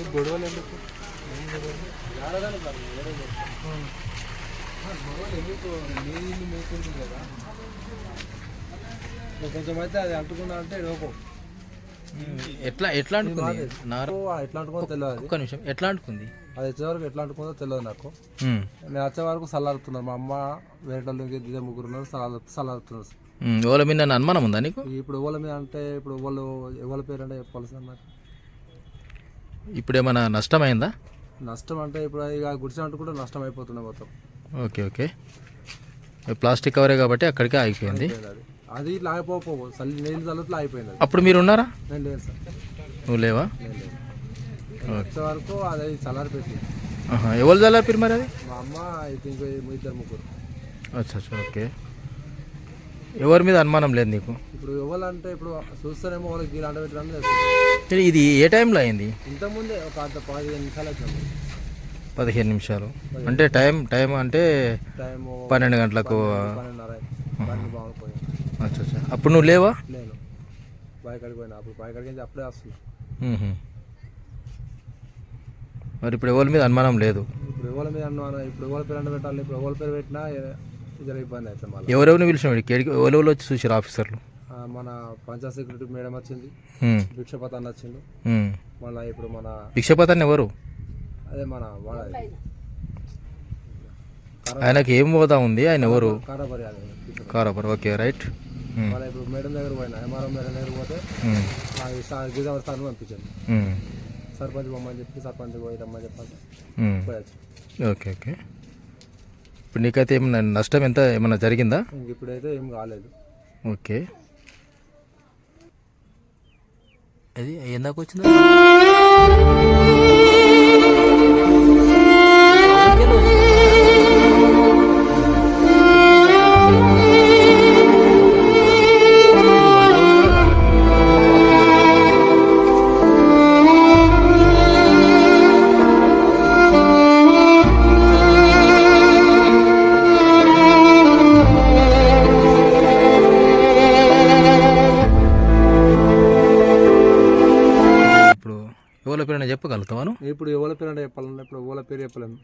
ఎందుకు గొడవలు ఎందుకు? కొంచెమైతే అది అంటుకున్నా అంటే ఎట్లా ఎట్లా అంటుకుంది? ఎట్లా తెలియదు ఒక్క నిమిషం. ఎట్లా అంటుకుంది? అది వచ్చే వరకు ఎట్లా అంటుకుందో తెలియదు నాకు. నేను వచ్చే వరకు మా అమ్మ వేరేటోళ్ళు దిదే ముగ్గురు ఉన్నారు సలాడుతున్నారు ఓల మీద అనుమానం ఉందా నీకు? ఇప్పుడు ఓల మీద అంటే ఇప్పుడు వాళ్ళు ఎవరి పేరు అంటే చెప్పాల్సింది నాకు. ఇప్పుడు ఏమైనా నష్టమైందా? నష్టం అంటే ఇప్పుడు ఇక గుడిసె అంటుకుంటే నష్టం అయిపోతుంది మొత్తం. Okay okay. ప్లాస్టిక్ కవరే కాబట్టి అక్కడికే ఆగిపోయింది. అది. అది ఇట్లా ఆగిపోకపోవు చల్లి నీళ్ళు చల్లుట్లో అది. అప్పుడు మీరు ఉన్నారా నేను లేదు సార్. నువ్వు లేవా? నేను లేదు నేను వచ్చే వరకు అది చల్లారిపోయింది. ఆహా, ఎవరు చల్లారు మరి అది? మా అమ్మ అయితే ఇంకో ఇద్దరు ముగ్గురు. అచ్చా అచ్చా ఓకే. ఎవరి మీద అనుమానం లేదు నీకు? ఇప్పుడు ఎవరు అంటే ఇప్పుడు చూస్తేనేమో వాళ్ళకి ఇది- ఏ టైంలో అయింది? ఇంతకుముందే ఒక అంత పదిహేను నిమిషాలు అవుతుంది పదిహేను నిమిషాలు. అంటే టైం టైం అంటే పన్నెండు గంటలకు అచ్చా అచ్చా. అప్పుడు నువ్వు లేవా? నేను బాయికాడికి పోయినా. అప్పుడు బాయికాడికి అప్పుడే వస్తున్నా. మరి ఇప్పుడు ఎవరి మీద అనుమానం లేదు? ఇప్పుడు ఎవరి మీద అన్నాను ఇప్పుడు ఎవరి పేరు అంటే పెట్టాలి ఇప్పుడు ఎవరి పేరు పెట్టినా ఇబ్బంది అవుతుంది మళ్ళీ ఎవరెవరిని పిలిచిన కేడికి ఎవరెవరు వచ్చి చూసారు ఆఫీసర్లు ఆ, మన పంచాయత్ సెక్రటరీ మేడం వచ్చింది మ్మ్. భిక్షపతి అన్న వచ్చిండు. మళ్ళీ ఇప్పుడు మన భిక్షపతాన్ని ఎవరు అదే మన మన ఆయనకి ఏం పోతా ఉంది ఆయన ఎవరు కారాబరి అది. కారపర్ ఓకే రైట్. మళ్ళీ ఇప్పుడు మేడం దగ్గర పోయినా ఎంఆర్ఓ మేడం దగ్గర పోతే. గిరిజావర్ స్థానం పంపించాను మ్మ్. సర్పంచ్ బొమ్మని చెప్పి సర్పంచ్ పోయి రమ్మని మ్మ్. పోయచ్చు ఓకే ఓకే ఇప్పుడు నీకైతే ఏమన్నా నష్టం ఎంత ఏమన్నా జరిగిందా? ఇప్పుడైతే ఏం కాలేదు. ఓకే. అది ఎందాక వచ్చిందా? ఎవరి పేరైనా చెప్పగలుగుతావాను? ఇప్పుడు ఎవరి పేరు అంటే చెప్పాలన్నా ఇప్పుడు ఎవరి పేరు చెప్పలేము.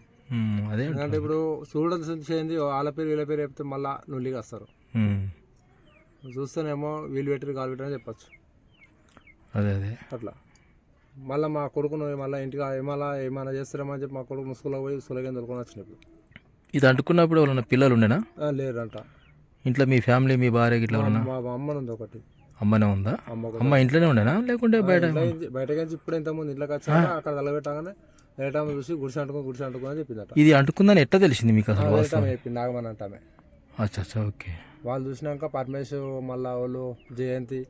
అదే ఎందుకంటే ఇప్పుడు చూడడం చేయండి వాళ్ళ పేరు వీళ్ళ పేరు చెప్తే మళ్ళీ నుల్లిగా వస్తారు. చూస్తేనేమో వీళ్ళు పెట్టిరు కాలు పెట్టిన చెప్పచ్చు. అదే అదే. అట్లా. మళ్ళీ మా కొడుకును మళ్ళీ ఇంటికి ఏమన్నా ఏమైనా చేస్తారేమని చెప్పి మా కొడుకు స్కూల్కి పోయి స్కూల్కి దొరుకుని వచ్చినప్పుడు ఇది అంటుకున్నప్పుడు ఎవరన్నా పిల్లలు ఉండేనా? ఆ, లేరంట. ఇంట్లో మీ ఫ్యామిలీ మీ భార్య ఎవరన్నా మా మా అమ్మను ఉంది ఒకటి. అమ్మనే ఉందా? అమ్మ ఇంట్లోనే ఉండేనా? లేకుంటే బయట బయటకి నుంచి ఇప్పుడు ఇంతకుముందు ఇంట్లోకి వచ్చాక అక్కడ తలబెట్టగానే లేటామె చూసి గుడిసె అంటుకో గుడిసె అంటుకో అని చెప్పిందట. ఇది అంటుకుందని ఎట్లా తెలిసింది మీకు అసలు చెప్పింది నాగమని అంటామే అచ్చా అచ్చా ఓకే. వాళ్ళు చూసినాక పరమేశ్వర్ మళ్ళా వాళ్ళు జయంతి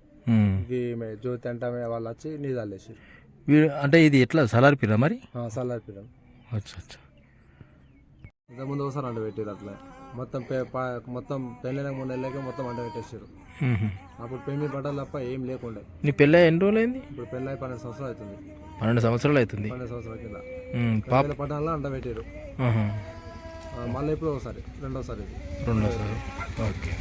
జ్యోతి అంటామే వాళ్ళు వచ్చి నీదాలు వేసారు వీడు అంటే ఇది ఎట్లా సలార్పిరా మరి? సల్లారిపోయాం అచ్చా అచ్చా. ఇంతకుముందు ఒకసారి అండ పెట్టారు అట్లా. మొత్తం మొత్తం పెళ్ళైన మూడు నెలలకే మొత్తం అండ పెట్టేసారు. అప్పుడు పెళ్ళి బట్టలు తప్ప ఏం లేకుండే. నీ పెళ్ళి ఎన్ని రోజులు అయింది ఇప్పుడు పెళ్ళై పన్నెండు సంవత్సరాలు అవుతుంది. పన్నెండు సంవత్సరాలు అవుతుంది. పన్నెండు సంవత్సరాల కింద. పాప పట్టణాల్లో అండ పెట్టారు మళ్ళీ ఇప్పుడు ఒకసారి రెండోసారి రెండోసారి. ఓకే.